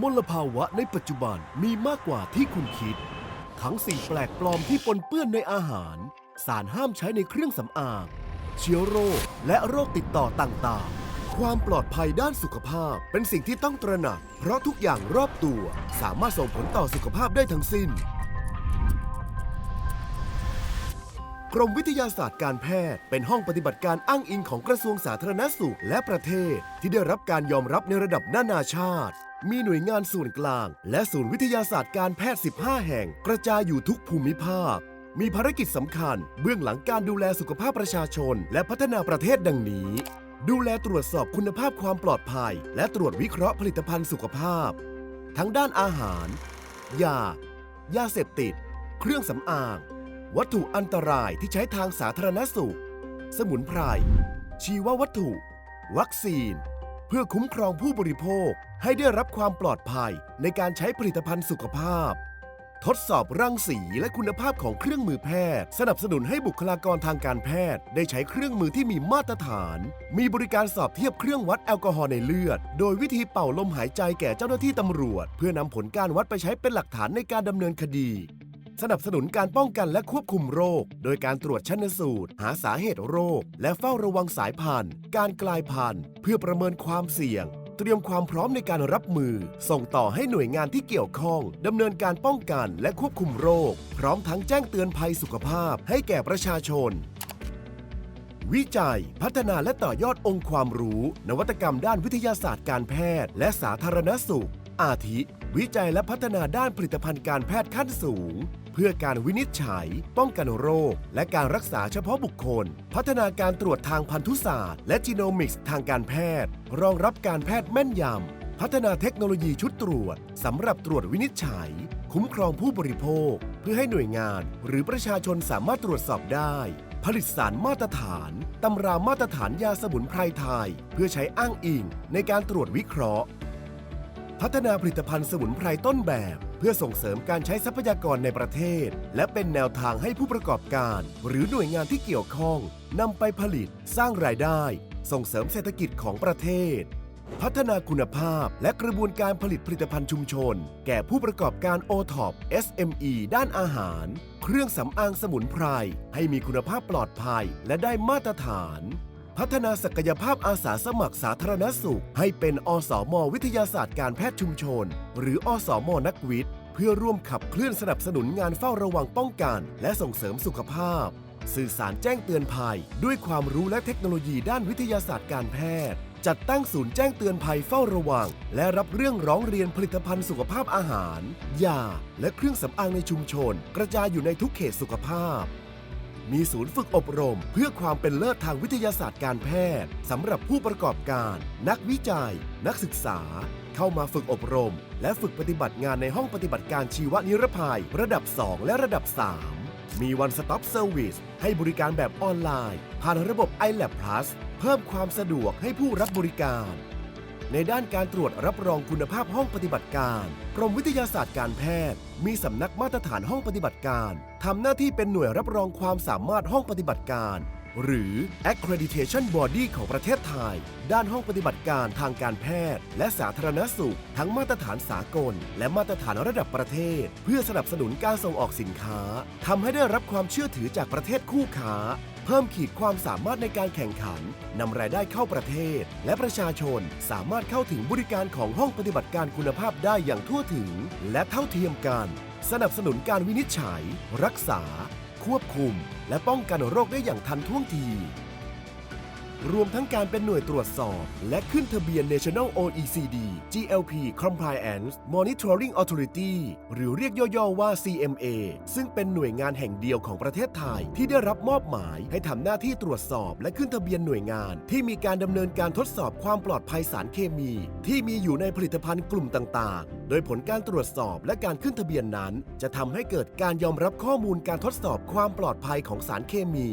มลภาวะในปัจจุบันมีมากกว่าที่คุณคิด ทั้งสิ่งแปลกปลอมที่ปนเปื้อนในอาหาร สารห้ามใช้ในเครื่องสำอาง เชื้อโรค และโรคติดต่อต่างๆ ความปลอดภัยด้านสุขภาพเป็นสิ่งที่ต้องตระหนัก เพราะทุกอย่างรอบตัวสามารถส่งผลต่อสุขภาพได้ทั้งสิ้น กรมวิทยาศาสตร์การแพทย์ เป็นห้องปฏิบัติการอ้างอิงของกระทรวงสาธารณสุขและประเทศ ที่ได้รับการยอมรับในระดับนานาชาติ มีหน่วยงานส่วนกลาง และศูนย์วิทยาศาสตร์การแพทย์ 15 แห่ง กระจายอยู่ทุกภูมิภาค มีภารกิจสำคัญ เบื้องหลังการดูแลสุขภาพประชาชน และพัฒนาประเทศดังนี้ ดูแลตรวจสอบคุณภาพความปลอดภัย และตรวจวิเคราะห์ผลิตภัณฑ์สุขภาพ ทั้งด้านอาหาร ยา ยาเสพติด เครื่องสำอาง วัตถุอันตรายที่ใช้ทางสาธารณสุข สมุนไพร ชีววัตถุ วัคซีน เพื่อคุ้มครองผู้บริโภคให้ได้รับความปลอดภัยในการใช้ผลิตภัณฑ์สุขภาพ ทดสอบรังสีและคุณภาพของเครื่องมือแพทย์ สนับสนุนให้บุคลากรทางการแพทย์ ได้ใช้เครื่องมือที่มีมาตรฐาน มีบริการสอบเทียบเครื่องวัดแอลกอฮอล์ในเลือด โดยวิธีเป่าลมหายใจแก่เจ้าหน้าที่ตำรวจ เพื่อนำผลการวัดไปใช้เป็นหลักฐานในการดำเนินคดี สนับสนุนการป้องกันและควบคุมโรค โดยการตรวจชันสูตร หาสาเหตุโรค และเฝ้าระวังสายพันธุ์ การกลายพันธุ์ เพื่อประเมินความเสี่ยง เตรียมความพร้อมในการรับมือ ส่งต่อให้หน่วยงานที่เกี่ยวข้องดำเนินการป้องกันและควบคุมโรค พร้อมทั้งแจ้งเตือนภัยสุขภาพให้แก่ประชาชนวิจัย พัฒนาและต่อยอดองค์ความรู้ นวัตกรรมด้านวิทยาศาสตร์การแพทย์ และสาธารณสุข อาทิ วิจัยและพัฒนาด้านผลิตภัณฑ์การแพทย์ขั้นสูง พื่อการวินิจฉัย ป้องกันโรค และการรักษาเฉพาะบุคคล พัฒนาการตรวจทางพันธุศาสตร์ และจีโนมิกส์ทางการแพทย์ รองรับการแพทย์แม่นยำ พัฒนาเทคโนโลยีชุดตรวจสำหรับตรวจวินิจฉัย คุ้มครองผู้บริโภค เพื่อให้หน่วยงาน หรือประชาชนสามารถตรวจสอบได้ ผลิตสารมาตรฐาน ตำรามาตรฐานยาสมุนไพรไทย เพื่อใช้อ้างอิงในการตรวจวิเคราะห์ พัฒนาผลิตภัณฑ์สมุนไพรต้นแบบ เพื่อส่งเสริมการใช้ทรัพยากรในประเทศ และเป็นแนวทางให้ผู้ประกอบการ หรือหน่วยงานที่เกี่ยวข้องนำไปผลิต สร้างรายได้ ส่งเสริมเศรษฐกิจของประเทศ พัฒนาคุณภาพและกระบวนการผลิตผลิตภัณฑ์ชุมชน แก่ผู้ประกอบการ o t o p SME ด้านอาหาร เครื่องสำอางสมุนไพรให้มีคุณภาพปลอดภัยและได้มาตรฐาน พัฒนาศักยภาพอาสาสมัครสาธารณสุข ให้เป็นอสมวิทยาศาสตร์การแพทย์ชุมชน หรืออสมนักวิทย์ เพื่อร่วมขับเคลื่อนสนับสนุนงานเฝ้าระวังป้องกัน และส่งเสริมสุขภาพ สื่อสารแจ้งเตือนภัย ด้วยความรู้และเทคโนโลยีด้านวิทยาศาสตร์การแพทย์ จัดตั้งศูนย์แจ้งเตือนภัยเฝ้าระวัง และรับเรื่องร้องเรียนผลิตภัณฑ์สุขภาพอาหาร ยา และเครื่องสำอางในชุมชน กระจายอยู่ในทุกเขตสุขภาพ มีศูนย์ฝึกอบรม เพื่อความเป็นเลิศทางวิทยาศาสตร์การแพทย์สำหรับผู้ประกอบการ นักวิจัย นักศึกษา เข้ามาฝึกอบรม และฝึกปฏิบัติงานในห้องปฏิบัติการชีวนิรภัย ระดับ 2 และระดับ 3 มี One Stop Service ให้บริการแบบออนไลน์ ผ่านระบบ iLab Plus เพิ่มความสะดวกให้ผู้รับบริการ ในด้านการตรวจรับรองคุณภาพห้องปฏิบัติการ กรมวิทยาศาสตร์การแพทย์ มีสำนักมาตรฐานห้องปฏิบัติการทำหน้าที่เป็นหน่วยรับรองความสามารถห้องปฏิบัติการ หรือ Accreditation Body ของประเทศไทย ด้านห้องปฏิบัติการทางการแพทย์ และสาธารณสุข ทั้งมาตรฐานสากล และมาตรฐานระดับประเทศ เพื่อสนับสนุนการส่งออกสินค้าทำให้ได้รับความเชื่อถือจากประเทศคู่ค้า เพิ่มขีดความสามารถในการแข่งขันนำรายได้เข้าประเทศ และประชาชนสามารถเข้าถึงบริการของห้องปฏิบัติการคุณภาพได้อย่างทั่วถึง และเท่าเทียมกัน สนับสนุนการวินิจฉัย รักษา ควบคุม และป้องกันโรคได้อย่างทันท่วงที รวมทั้งการเป็นหน่วยตรวจสอบ และขึ้นทะเบียน National OECD GLP Compliance Monitoring Authority หรือเรียกย่อๆว่า CMA ซึ่งเป็นหน่วยงานแห่งเดียวของประเทศไทย ที่ได้รับมอบหมายให้ทำหน้าที่ตรวจสอบ และขึ้นทะเบียนหน่วยงาน ที่มีการดำเนินการทดสอบความปลอดภัยสารเคมี ที่มีอยู่ในผลิตภัณฑ์กลุ่มต่างๆ โดยผลการตรวจสอบและการขึ้นทะเบียนนั้น จะทำให้เกิดการยอมรับข้อมูลการทดสอบความปลอดภัยของสารเคมี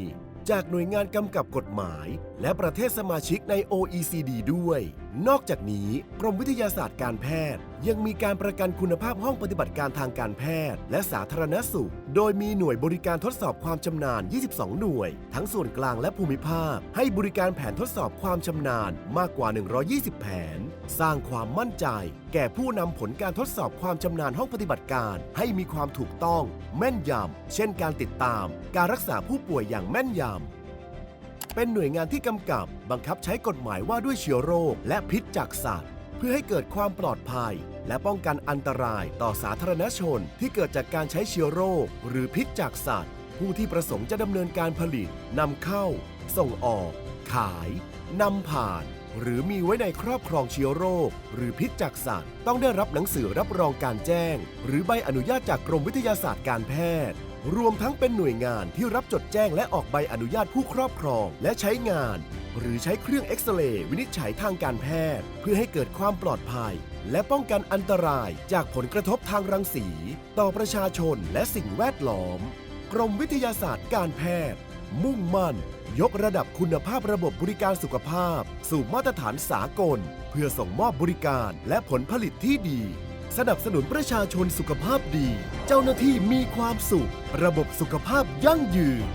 จากหน่วยงานกำกับกฎหมาย และประเทศสมาชิกใน OECD ด้วย นอกจากนี้กรมวิทยาศาสตร์การแพทย์ยังมีการประกันคุณภาพห้องปฏิบัติการทางการแพทย์ และสาธารณสุข โดยมีหน่วยบริการทดสอบความชำนาญ 22 หน่วย ทั้งส่วนกลางและภูมิภาค ให้บริการแผนทดสอบความชำนาญมากกว่า 120 แผน สร้างความมั่นใจ แก่ผู้นำผลการทดสอบความชำนาญห้องปฏิบัติการ ให้มีความถูกต้อง แม่นยำ เช่นการติดตาม การรักษาผู้ป่วยอย่างแม่นยำเป็นหน่วยงานที่กำกับ บังคับใช้กฎหมายว่าด้วยเชื้อโรค และพิษจากสัตว์ เพื่อให้เกิดความปลอดภัย และป้องกันอันตรายต่อสาธารณชนที่เกิดจากการใช้เชื้อโรค หรือพิษจากสัตว์ ผู้ที่ประสงค์จะดำเนินการผลิตนำเข้า ส่งออก ขายนำผ่าน หรือมีไว้ในครอบครองเชื้อโรค หรือพิษจากสัตว์ ต้องได้รับหนังสือรับรองการแจ้ง หรือใบอนุญาตจากกรมวิทยาศาสตร์การแพทย์รวมทั้งเป็นหน่วยงานที่รับจดแจ้งและออกใบอนุญาตผู้ครอบครองและใช้งาน หรือใช้เครื่องเอ็กซเรย์วินิจฉัยทางการแพทย์ เพื่อให้เกิดความปลอดภัย และป้องกันอันตรายจากผลกระทบทางรังสี ต่อประชาชนและสิ่งแวดล้อม กรมวิทยาศาสตร์การแพทย์ มุ่งมั่น ยกระดับคุณภาพระบบบริการสุขภาพ สู่มาตรฐานสากล เพื่อส่งมอบบริการและผลผลิตที่ดี สนับสนุนประชาชนสุขภาพดี เจ้าหน้าที่มีความสุข ระบบสุขภาพยั่งยืน